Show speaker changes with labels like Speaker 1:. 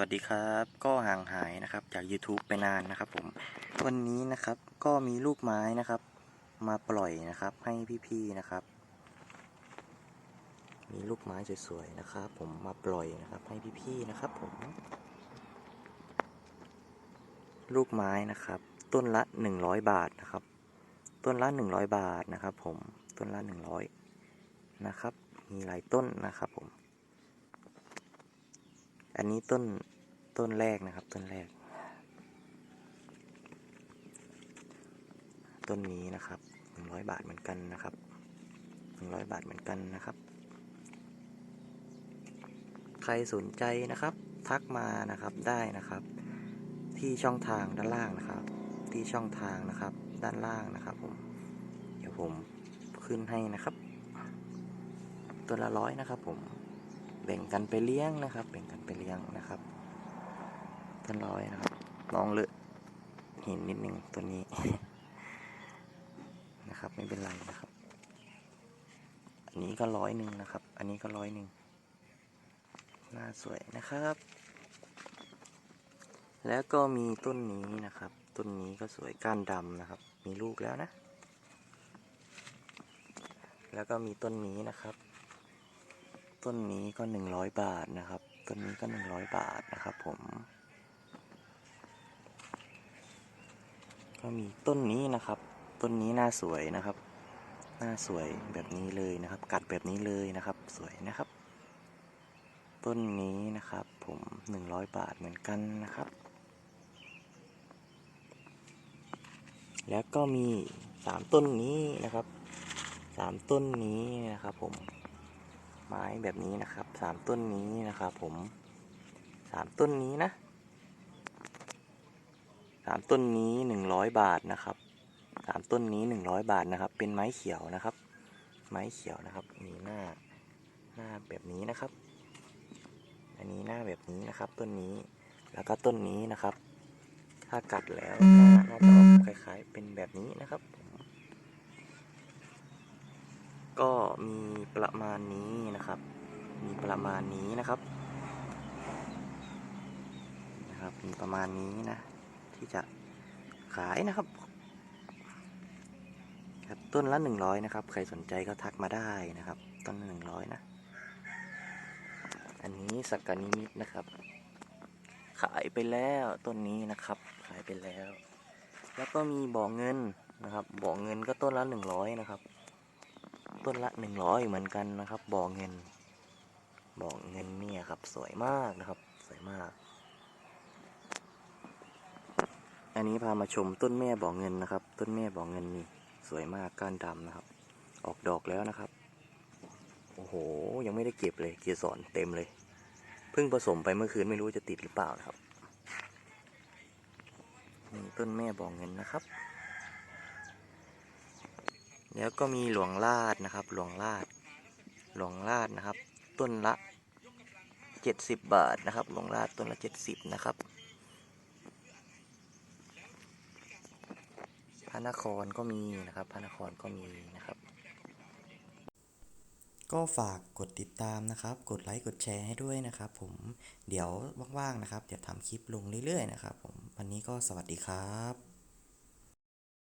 Speaker 1: วัสดีครับก็ห่างหายนะครับจาก YouTube ไปนานนะครับผมวันนี้นะครับก็มีลูกไม้นะครับ มาปล่อยนะครับให้พี่ๆนะครับ มีลูกไม้สวยๆนะครับ ผมมาปล่อยนะครับให้พี่ๆนะครับ ผม ลูกไม้นะครับ ต้นละ 100 บาทนะครับ ต้นละ 100 บาทนะครับ ผมต้นละ 100นะครับ มีหลายต้นนะครับผม อันนี้ต้นต้นแรกนะครับ ต้นแรก ต้นนี้นะครับหนึ่งร้อยบาทเหมือนกันนะครับหนึ่งร้อยบาทเหมือนกันนะครับ ใครสนใจนะครับ ทักมานะครับได้นะครับ ที่ช่องทางด้านล่างนะครับ ที่ช่องทางนะครับ ด้านล่างนะครับผมเดี๋ยวผมขึ้นให้นะครับ ตัวละร้อยนะครับผม แบ่งกันไปเลี้ยงนะครับ แบ่งกันไปเลี้ยงนะครับต้นร้อยนะครับมองเลอะห็นนิดหนึ่งตัวนี้นะครับ ไม่เป็นไรนะครับ อันนี้ก็ร้อยหนึ่งนะครับ อันนี้ก็ร้อยหนึ่งหน้าสวยนะครับ แล้วก็มีต้นนี้นะครับ ต้นนี้ก็สวยก้านดำนะครับ มีลูกแล้วนะ แล้วก็มีต้นนี้นะครับ ต้นนี้ก็หนึ่งร้อยบาทนะครับ ต้นนี้ก็หนึ่งร้อยบาทนะครับผม ก็มีต้นนี้นะครับ ต้นนี้หน้าสวยนะครับ หน้าสวยแบบนี้เลยนะครับ กัดแบบนี้เลยนะครับ สวยนะครับ ต้นนี้นะครับผมหนึ่งร้อยบาทเหมือนกันนะครับ แล้วก็มีสามต้นนี้นะครับสามต้นนี้นะครับผม ไม้แบบนี้นะครับสามต้นนี้นะครับผมสามต้นนี้นะสามต้นนี้หนึ่งร้อยบาทนะครับสามต้นนี้หนึ่งร้อยบาทนะครับ เป็นไม้เขียวนะครับ ไม้เขียวนะครับมีหน้าหน้าแบบนี้นะครับ อันนี้หน้าแบบนี้นะครับ ต้นนี้แล้วก็ต้นนี้นะครับ ถ้ากัดแล้วน่าจะออกคล้ายๆ เป็นแบบนี้นะครับ ก็มีประมาณนี้นะครับ มีประมาณนี้นะครับ นะครับ มีประมาณนี้นะ ที่จะขายนะครับ ครับต้นละหนึ่งร้อยนะครับ ใครสนใจก็ทักมาได้นะครับ ต้นละหนึ่งร้อยนะ อันนี้สักกานิมิตนะครับ ขายไปแล้วต้นนี้นะครับ ขายไปแล้ว แล้วก็มีบ่อเงินนะครับ บ่อเงินก็ต้นละหนึ่งร้อยนะครับ ต้นละหนึ่งร้อยเหมือนกันนะครับบ่อเงินบ่อเงินเนี่ยครับสวยมากนะครับ สวยมาก อันนี้พามาชมต้นแม่บ่อเงินนะครับ ต้นแม่บ่อเงินนี่สวยมากก้านดำนะครับ ออกดอกแล้วนะครับ โอ้โห ยังไม่ได้เก็บเลยเกียสรเต็มเลย เพิ่งผสมไปเมื่อคืนไม่รู้จะติดหรือเปล่านะครับนี่ต้นแม่บ่อเงินนะครับ แล้วก็มีหลวงลาดนะครับ หลวงลาด หลวงลาดนะครับ ต้นละเจ็ดสิบบาทนะครับ หลวงลาดต้นละเจ็ดสิบนะครับพระนครก็มีนะครับพระนครก็มีนะครับ ก็ฝากกดติดตามนะครับ กดไลค์กดแชร์ให้ด้วยนะครับ ผมเดี๋ยวว่างๆนะครับ เดี๋ยวทำคลิปลงเรื่อยๆนะครับ ผมวันนี้ก็สวัสดีครับ